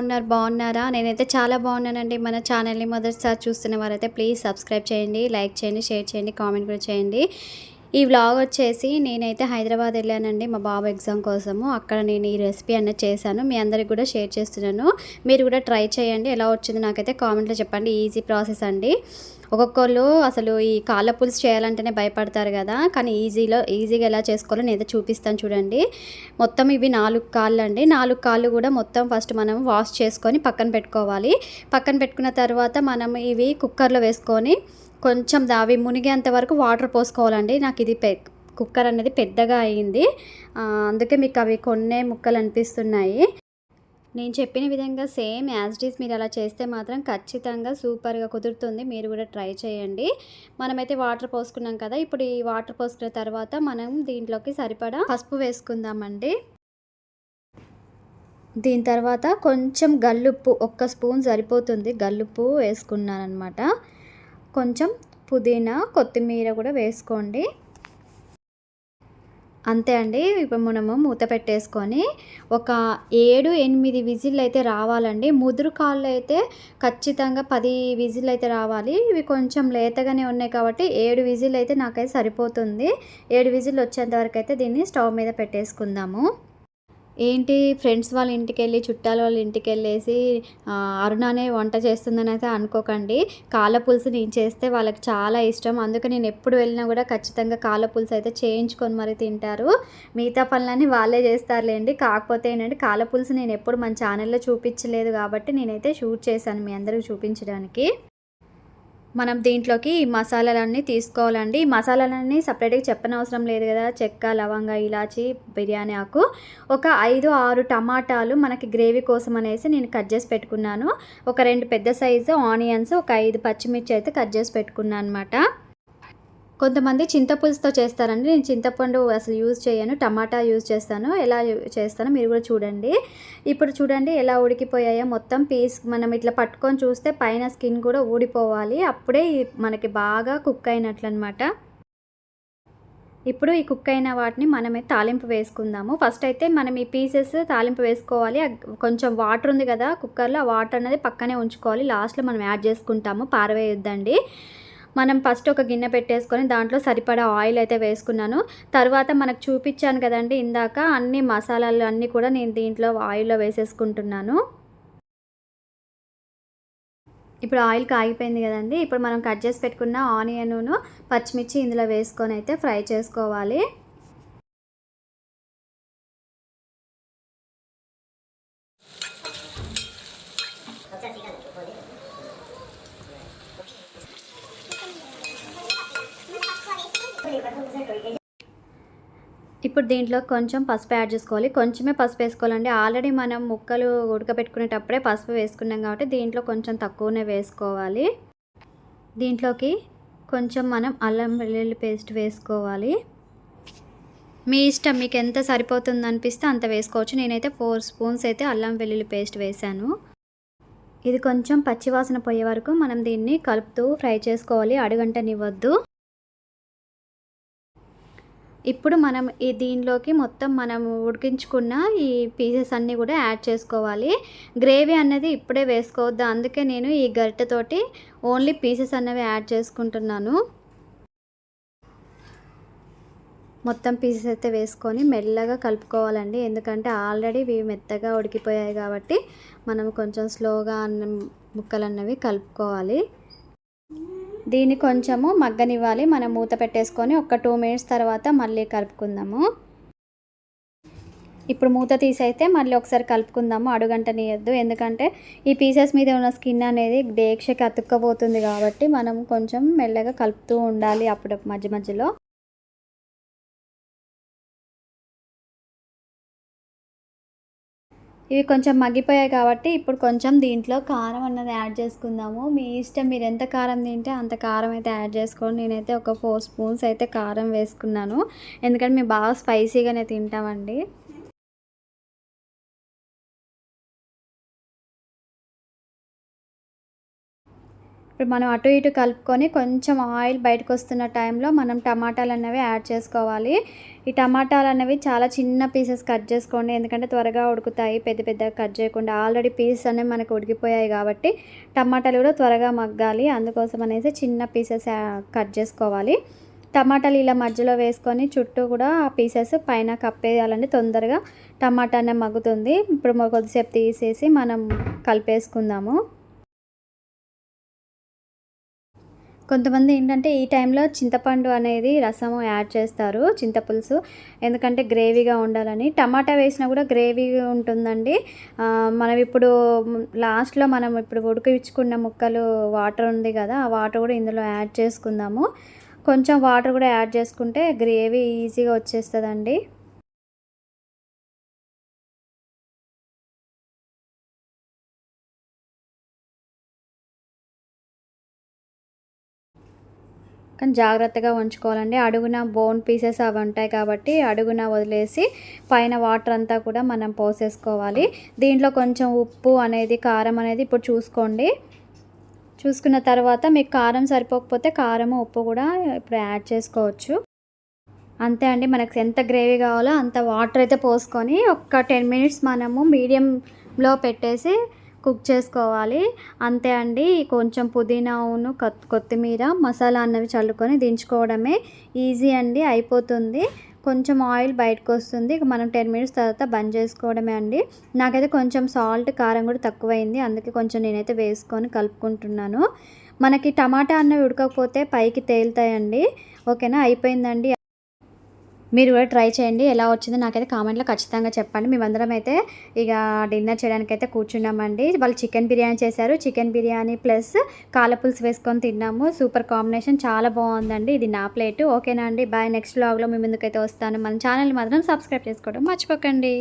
ఉన్నారు బాగున్నారా? నేనైతే చాలా బాగున్నానండి. మన ఛానల్ని మొదటిసారి చూస్తున్న వారైతే ప్లీజ్ సబ్స్క్రైబ్ చేయండి లైక్ చేయండి షేర్ చేయండి కామెంట్ కూడా చేయండి. ఈ వ్లాగ్ వచ్చేసి నేనైతే హైదరాబాద్ వెళ్ళానండి మా బాబు ఎగ్జామ్ కోసము. అక్కడ నేను ఈ రెసిపీ అన్నది చేశాను. మీ అందరికి కూడా షేర్ చేస్తున్నాను. మీరు కూడా ట్రై చేయండి. ఎలా వచ్చింది నాకైతే కామెంట్లో చెప్పండి. ఈజీ ప్రాసెస్ అండి. ఒక్కొక్కరు అసలు ఈ కాళ్ళ పులుసు చేయాలంటేనే భయపడతారు కదా. కానీ ఈజీలో ఈజీగా ఎలా చేసుకోవాలో నేనైతే చూపిస్తాను చూడండి. మొత్తం ఇవి నాలుగు కాళ్ళు అండి నాలుగు కాళ్ళు కూడా మొత్తం ఫస్ట్ మనం వాష్ చేసుకొని పక్కన పెట్టుకోవాలి. పక్కన పెట్టుకున్న తర్వాత మనం ఇవి కుక్కర్లో వేసుకొని కొంచెం అవి మునిగేంత వరకు వాటర్ పోసుకోవాలండి. నాకు ఇది పె కుక్కర్ అనేది పెద్దగా అయింది. అందుకే మీకు అవి కొన్నే ముక్కలు అనిపిస్తున్నాయి. నేను చెప్పిన విధంగా సేమ్ యాజ్ డీస్ మీరు అలా చేస్తే మాత్రం ఖచ్చితంగా సూపర్గా కుదురుతుంది. మీరు కూడా ట్రై చేయండి. మనమైతే వాటర్ పోసుకున్నాం కదా ఇప్పుడు ఈ వాటర్ పోసుకున్న తర్వాత మనం దీంట్లోకి సరిపడా పసుపు వేసుకుందామండి. దీని తర్వాత కొంచెం గల్లుప్పు ఒక్క స్పూన్ సరిపోతుంది. గల్లుప్పు వేసుకున్నాను అనమాట కొంచెం పుదీనా కొత్తిమీర కూడా వేసుకోండి. అంతే అండి. ఇప్పుడు మనము మూత పెట్టేసుకొని ఒక ఏడు ఎనిమిది విజిల్ అయితే రావాలండి. ముదురు కాళ్ళు అయితే ఖచ్చితంగా పది విజిల్ అయితే రావాలి. ఇవి కొంచెం లేతగానే ఉన్నాయి కాబట్టి ఏడు విజిల్ అయితే నాకైతే సరిపోతుంది. ఏడు విజిల్ వచ్చేంత వరకు అయితే దీన్ని స్టవ్ మీద పెట్టేసుకుందాము. ఏంటి ఫ్రెండ్స్ వాళ్ళ ఇంటికి వెళ్ళి చుట్టాల వాళ్ళ ఇంటికి వెళ్ళేసి అరుణనే వంట చేస్తుందని అయితే అనుకోకండి. కాళ్ళ పులుసు నేను చేస్తే వాళ్ళకి చాలా ఇష్టం. అందుకే నేను ఎప్పుడు వెళ్ళినా కూడా ఖచ్చితంగా కాల పులుసు అయితే చేయించుకొని మరి తింటారు. మిగతా పనులన్నీ వాళ్ళే చేస్తారులేండి. కాకపోతే ఏంటంటే కాల పులుసు నేను ఎప్పుడు మన ఛానల్లో చూపించలేదు కాబట్టి నేనైతే షూట్ చేశాను మీ అందరికి చూపించడానికి. మనం దీంట్లోకి ఈ మసాలాలన్నీ తీసుకోవాలండి. ఈ మసాలాలన్నీ సపరేట్గా చెప్పనవసరం లేదు కదా. చెక్క లవంగ ఇలాచి బిర్యానీ ఆకు. ఒక ఐదు ఆరు టమాటాలు మనకి గ్రేవీ కోసం అనేసి నేను కట్ చేసి పెట్టుకున్నాను. ఒక రెండు పెద్ద సైజు ఆనియన్స్ ఒక ఐదు పచ్చిమిర్చి అయితే కట్ చేసి పెట్టుకున్నాను అనమాట కొంతమంది చింతపులుసుతో చేస్తారండి. నేను చింతపండు అసలు యూజ్ చేయను. టమాటా యూజ్ చేస్తాను. ఎలా చేస్తానో మీరు కూడా చూడండి. ఇప్పుడు చూడండి ఎలా ఉడికిపోయాయో మొత్తం పీస్ మనం ఇట్లా పట్టుకొని చూస్తే పైన స్కిన్ కూడా ఊడిపోవాలి. అప్పుడే మనకి బాగా కుక్ అయినట్లు అనమాట ఇప్పుడు ఈ కుక్ అయిన వాటిని మనమే తాలింపు వేసుకుందాము. ఫస్ట్ అయితే మనం ఈ పీసెస్ తాలింపు వేసుకోవాలి. కొంచెం వాటర్ ఉంది కదా కుక్కర్లో ఆ వాటర్ అనేది పక్కనే ఉంచుకోవాలి. లాస్ట్లో మనం యాడ్ చేసుకుంటాము. పారవేయొద్దండి. మనం ఫస్ట్ ఒక గిన్నె పెట్టేసుకొని దాంట్లో సరిపడా ఆయిల్ అయితే వేసుకున్నాను. తర్వాత మనకు చూపించాను కదండి ఇందాక అన్ని మసాలాలు అన్నీ కూడా నేను దీంట్లో ఆయిల్లో వేసేసుకుంటున్నాను. ఇప్పుడు ఆయిల్ కాగిపోయింది కదండి. ఇప్పుడు మనం కట్ చేసి పెట్టుకున్న ఆనియన్ను పచ్చిమిర్చి ఇందులో వేసుకొని అయితే ఫ్రై చేసుకోవాలి. ఇప్పుడు దీంట్లో కొంచెం పసుపు యాడ్ చేసుకోవాలి. కొంచెమే పసుపు వేసుకోవాలండి. ఆల్రెడీ మనం ముక్కలు ఉడకబెట్టుకునేటప్పుడే పసుపు వేసుకున్నాం కాబట్టి దీంట్లో కొంచెం తక్కువనే వేసుకోవాలి. దీంట్లోకి కొంచెం మనం అల్లం వెల్లుల్లి పేస్ట్ వేసుకోవాలి. మీ ఇష్టం మీకు ఎంత సరిపోతుంది అనిపిస్తే అంత వేసుకోవచ్చు. నేనైతే ఫోర్ స్పూన్స్ అయితే అల్లం వెల్లుల్లి పేస్ట్ వేసాను ఇది కొంచెం పచ్చివాసన పోయే వరకు మనం దీన్ని కలుపుతూ ఫ్రై చేసుకోవాలి. అడుగంటనివ్వద్దు. ఇప్పుడు మనం ఈ దీనిలోకి మొత్తం మనం ఉడికించుకున్న ఈ పీసెస్ అన్నీ కూడా యాడ్ చేసుకోవాలి. గ్రేవీ అన్నది ఇప్పుడే వేసుకోవద్దు. అందుకే నేను ఈ గరిటెతోటి ఓన్లీ పీసెస్ అన్నవి యాడ్ చేసుకుంటున్నాను. మొత్తం పీసెస్ అయితే వేసుకొని మెల్లగా కలుపుకోవాలండి. ఎందుకంటే ఆల్రెడీ ఇవి మెత్తగా ఉడికిపోయాయి కాబట్టి మనం కొంచెం స్లోగా అన్న ముక్కలు అన్నవి కలుపుకోవాలి. దీన్ని కొంచెము మగ్గనివ్వాలి. మనం మూత పెట్టేసుకొని ఒక టూ మినిట్స్ తర్వాత మళ్ళీ కలుపుకుందాము. ఇప్పుడు మూత తీసైతే మళ్ళీ ఒకసారి కలుపుకుందాము. అడుగంటనియద్దు. ఎందుకంటే ఈ పీసెస్ మీద ఉన్న స్కిన్ అనేది డేక్షకి అతుక్కపోతుంది కాబట్టి మనం కొంచెం మెల్లగా కలుపుతూ ఉండాలి అప్పుడు మధ్య మధ్యలో. ఇవి కొంచెం మగ్గిపోయాయి కాబట్టి ఇప్పుడు కొంచెం దీంట్లో కారం అన్నది యాడ్ చేసుకుందాము. మీ ఇష్టం మీరు ఎంత కారం తింటే అంత కారం అయితే యాడ్ చేసుకోండి. నేనైతే ఒక ఫోర్ స్పూన్స్ అయితే కారం వేసుకున్నాను. ఎందుకంటే మేము బాగా స్పైసీగానే తింటామండి. ఇప్పుడు మనం అటు ఇటు కలుపుకొని కొంచెం ఆయిల్ బయటకు వస్తున్న టైంలో మనం టమాటాలు అనేవి యాడ్ చేసుకోవాలి. ఈ టమాటాలు అనేవి చాలా చిన్న పీసెస్ కట్ చేసుకోండి. ఎందుకంటే త్వరగా ఉడుకుతాయి పెద్ద పెద్దగా కట్ చేయకుండా ఆల్రెడీ పీసెస్ అనేవి మనకు ఉడికిపోయాయి కాబట్టి టమాటాలు కూడా త్వరగా మగ్గాలి. అందుకోసం అనేసి చిన్న పీసెస్ కట్ చేసుకోవాలి. టమాటాలు ఇలా మధ్యలో వేసుకొని చుట్టూ కూడా ఆ పీసెస్ పైన కప్పేయాలండి. తొందరగా టమాటా మగ్గుతుంది. ఇప్పుడు కొద్దిసేపు తీసేసి మనం కలిపేసుకుందాము. కొంతమంది ఏంటంటే ఈ టైంలో చింతపండు అనేది రసము యాడ్ చేస్తారు చింతపులుసు ఎందుకంటే గ్రేవీగా ఉండాలని. టమాటా వేసినా కూడా గ్రేవీ ఉంటుందండి. మనం ఇప్పుడు లాస్ట్లో మనం ఇప్పుడు ఉడికించుకున్న ముక్కలు వాటర్ ఉంది కదా ఆ వాటర్ కూడా ఇందులో యాడ్ చేసుకుందాము. కొంచెం వాటర్ కూడా యాడ్ చేసుకుంటే గ్రేవీ ఈజీగా వచ్చేస్తుందండి. కానీ జాగ్రత్తగా ఉంచుకోవాలండి. అడుగున బోన్ పీసెస్ అవి ఉంటాయి కాబట్టి అడుగున వదిలేసి పైన వాటర్ అంతా కూడా మనం పోసేసుకోవాలి. దీంట్లో కొంచెం ఉప్పు అనేది కారం అనేది ఇప్పుడు చూసుకోండి. చూసుకున్న తర్వాత మీకు కారం సరిపోకపోతే కారము ఉప్పు కూడా ఇప్పుడు యాడ్ చేసుకోవచ్చు. అంతే అండి. మనకు ఎంత గ్రేవీ కావాలో అంత వాటర్ అయితే పోసుకొని ఒక టెన్ మినిట్స్ మనము మీడియంలో పెట్టేసి కుక్ చేసుకోవాలి. అంతే అండి. కొంచెం పుదీనాను కొత్తిమీర మసాలా అన్నవి చల్లుకొని దించుకోవడమే ఈజీ అండి. అయిపోతుంది. కొంచెం ఆయిల్ బయటకు వస్తుంది. ఇక మనం టెన్ మినిట్స్ తర్వాత బంద్ చేసుకోవడమే అండి. నాకైతే కొంచెం సాల్ట్ కారం కూడా తక్కువైంది. అందుకే కొంచెం నేనైతే వేసుకొని కలుపుకుంటున్నాను. మనకి టమాటా అన్నవి ఉడకకపోతే పైకి తేలుతాయండి. ఓకేనా? అయిపోయిందండి. మీరు కూడా ట్రై చేయండి. ఎలా వచ్చిందో నాకైతే కామెంట్లో ఖచ్చితంగా చెప్పండి. మేమందరం అయితే ఇక డిన్నర్ చేయడానికి అయితే కూర్చున్నామండి. వాళ్ళు చికెన్ బిర్యానీ చేశారు. చికెన్ బిర్యానీ ప్లస్ కాలపులుసు వేసుకొని తిన్నాము. Super combination. చాలా బాగుందండి. ఇది నా ప్లేట్. ఓకేనా అండి? బాయ్. నెక్స్ట్ బ్లాగ్లో మీ ముందుకైతే వస్తాను. మన ఛానల్ మాత్రం సబ్స్క్రైబ్ చేసుకోవడం మర్చిపోకండి.